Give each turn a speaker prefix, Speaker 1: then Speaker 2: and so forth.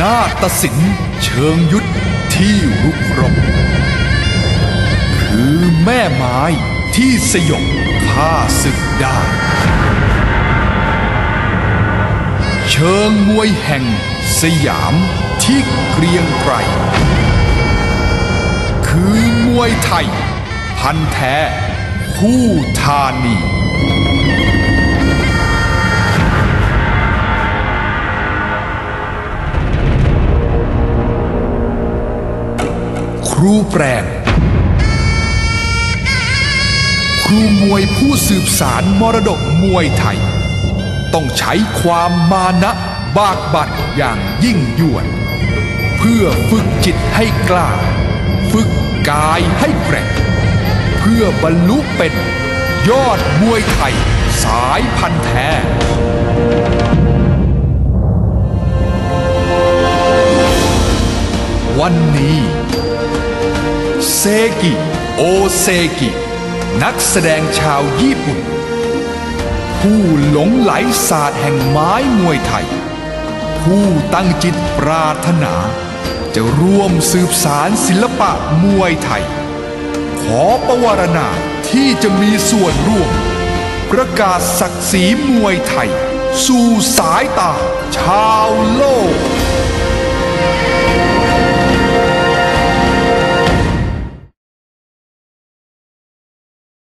Speaker 1: นาฏศิลป์เชิงยุทธที่รุกรบคือแม่ไม้ที่สยบข้าศึกได้ เชิงมวยแห่งสยามที่เกรียงไกร วยไทย พันแท้ คู่ธานี ครูแปรงครูมวยผู้สืบสารมรดกมวยไทย ต้องใช้ความมานะบากบั่นอย่างยิ่งยวด เพื่อฝึกจิตให้กล้า ฝึก กายให้แกร่ง เพื่อบรรลุเป็น ยอดมวยไทย สายพันธุ์แท้วันนี้เซกิโอเซกิ นักแสดงชาวญี่ปุ่น ผู้หลงไหลศาสตร์แห่งไม้มวยไทย ผู้ตั้งจิตปรารถนา จะร่วมสืบสารศิลปะมวยไทย ขอประวารณาที่จะมีส่วนร่วม ประกาศศักดิ์ศรีมวยไทย สู่สายตาชาวโลก